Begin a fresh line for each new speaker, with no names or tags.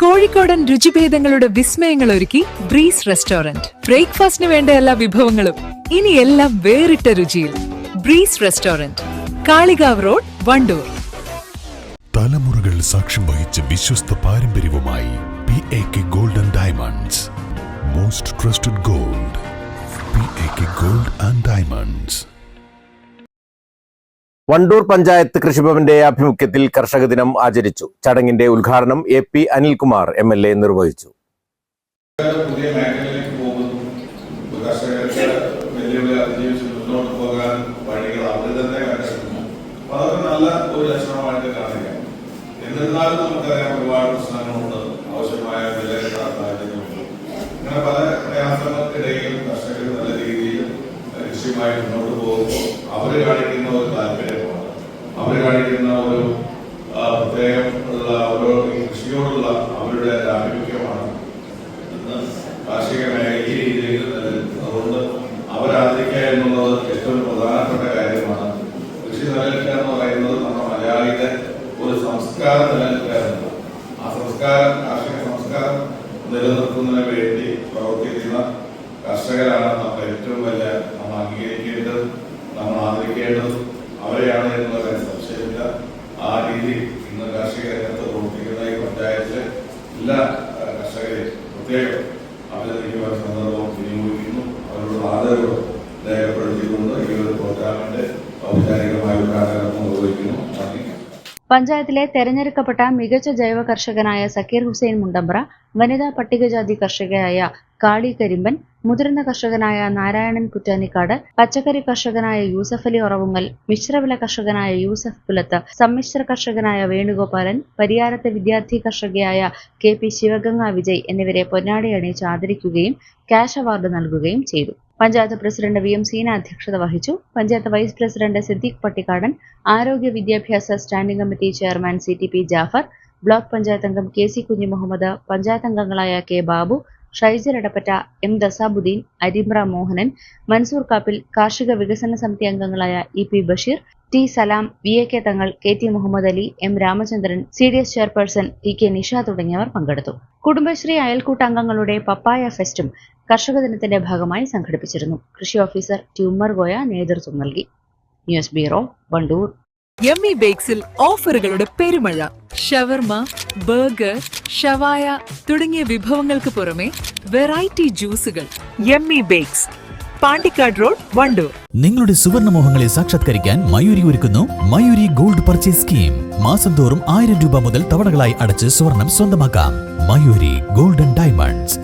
കോഴിക്കോടൻ രുചിഭേദങ്ങളുടെ വിസ്മയങ്ങൾ ഒരുക്കി breeze restaurant. ബ്രേക്ക്ഫാസ്റ്റിന് വേണ്ട എല്ലാ വിഭവങ്ങളും ഇനി എല്ലാം വേറിട്ട രുചിയിൽ. Breeze restaurant Kalikavu road Wandoor.
തലമുറകൾ സാക്ഷ്യം വഹിച്ച വിശ്വസ്ത പാരമ്പര്യവുമായി P A K gold and diamonds most trusted gold P A K gold and diamonds
Wandoor panchayat കൃഷിഭവന്റെ ആഭിമുഖ്യത്തിൽ കർഷക ദിനം ആചരിച്ചു. ചടങ്ങിന്റെ ഉദ്ഘാടനം A P Anilkumar M L A നിർവഹിച്ചു.
നമുക്കറിയാം ഒരുപാട് ആവശ്യമായ നല്ല രീതിയിൽ കാണിക്കുന്ന കാണിക്കുന്ന ഒരു പ്രത്യേകം ഉള്ള ഓരോ കൃഷിയോടുള്ള അവരുടെ ഒരു ആഭിമുഖ്യമാണ് ഇന്ന് കാർഷിക മേഖല ഈ രീതിയിൽ അതുകൊണ്ട് അവരാദരിക്കുക എന്നുള്ളത് ഏറ്റവും പ്രധാനപ്പെട്ട കാര്യമാണ്. കൃഷി നിലനിൽക്കുക എന്ന് പറയുന്നത് നമ്മുടെ മലയാളിയുടെ ഒരു സംസ്കാരം നിലനിൽക്കുക എന്നുള്ളത് ആ സംസ്കാരം കാർഷിക സംസ്കാരം നിലനിർത്തുന്നതിന് വേണ്ടി പ്രവർത്തിക്കുന്ന കർഷകരാണ് നമ്മൾ ഏറ്റവും വലിയ നമ്മൾ അംഗീകരിക്കേണ്ടത് നമ്മൾ ആദരിക്കേണ്ടത് അവരെയാണ് എന്നുള്ള കാര്യം സംശയമില്ല ആ രീതി ഇന്ന് കാർഷിക രംഗത്ത് പ്രവർത്തിക്കുന്ന ഈ പഞ്ചായത്തിലെ എല്ലാ കർഷകരെയും പ്രത്യേകം അഭിനന്ദിക്കുവാൻ സന്ദർഭം വിനിയോഗിക്കുന്നു. അവരോട് ആദരവ് രേഖപ്പെടുത്തിക്കൊണ്ട് ഈ ഒരു പ്രോഗ്രാമിന്റെ ഔപചാരികമായ ഉദ്ഘാടനം നിർവഹിക്കുന്നു.
പഞ്ചായത്തിലെ തെരഞ്ഞെടുക്കപ്പെട്ട മികച്ച ജൈവ കർഷകനായ സക്കീർ ഹുസൈൻ മുണ്ടമ്പ്ര വനിതാ പട്ടികജാതി കർഷകയായ കാളി കരിമ്പൻ മുതിർന്ന കർഷകനായ നാരായണൻ കുറ്റാനിക്കാട് പച്ചക്കറി കർഷകനായ യൂസഫ് അലി ഉറവുങ്ങൽ മിശ്രവില കർഷകനായ യൂസഫ് പുലത്ത് സമ്മിശ്ര കർഷകനായ വേണുഗോപാലൻ പരിയാരത്തെ വിദ്യാർത്ഥി കർഷകയായ കെ പി ശിവഗംഗ വിജയ് എന്നിവരെ പൊന്നാടി അണിയിച്ച് ആദരിക്കുകയും ക്യാഷ് അവാർഡ് നൽകുകയും ചെയ്തു. Panchayat president V M Seena അധ്യക്ഷത വഹിച്ചു. പഞ്ചായത്ത് വൈസ് പ്രസിഡന്റ് സിദ്ദീഖ് പട്ടിക്കാടൻ ആരോഗ്യ വിദ്യാഭ്യാസ standing committee chairman C T P Jafar block panchayat അംഗം കെ സി കുഞ്ഞി മുഹമ്മദ് പഞ്ചായത്ത് അംഗങ്ങളായ കെ ബാബു ഷൈജൽ എടപ്പറ്റ എം ദസാബുദ്ദീൻ അരിമ്ര മോഹനൻ മൻസൂർ കാപ്പിൽ കാർഷിക വികസന സമിതി അംഗങ്ങളായ E P Basheer T Salam V A K Thangal K T Muhammad Ali M Ramachandran C D S chairperson T K Nisha തുടങ്ങിയവർ പങ്കെടുത്തു. കുടുംബശ്രീ അയൽക്കൂട്ട അംഗങ്ങളുടെ പപ്പായ ഫെസ്റ്റും കർഷക ദിനത്തിന്റെ ഭാഗമായി സംഘടിപ്പിച്ചിരുന്നു. കൃഷി ഓഫീസർ ടി ഉമ്മർ ഗോയ നേതൃത്വം നൽകി. News bureau Wandoor.
ഇ ബേക്സിൽ ഓഫറുകളുടെ പെരുമഴ. ഷവർമ ബർഗർ ഷവായ തുടങ്ങിയ വിഭവങ്ങൾക്ക് പുറമെ variety ജ്യൂസുകൾ. Yummy bakes Pandikkad road Wandoor.
നിങ്ങളുടെ സുവർണ മോഹങ്ങളെ സാക്ഷാത്കരിക്കാൻ മയൂരി ഒരുക്കുന്നു മയൂരി ഗോൾഡ് പർച്ചേസ് സ്കീം. മാസം തോറും ആയിരം രൂപ മുതൽ തവണകളായി അടച്ച് സ്വർണം സ്വന്തമാക്കാം. Mayoori golden diamonds.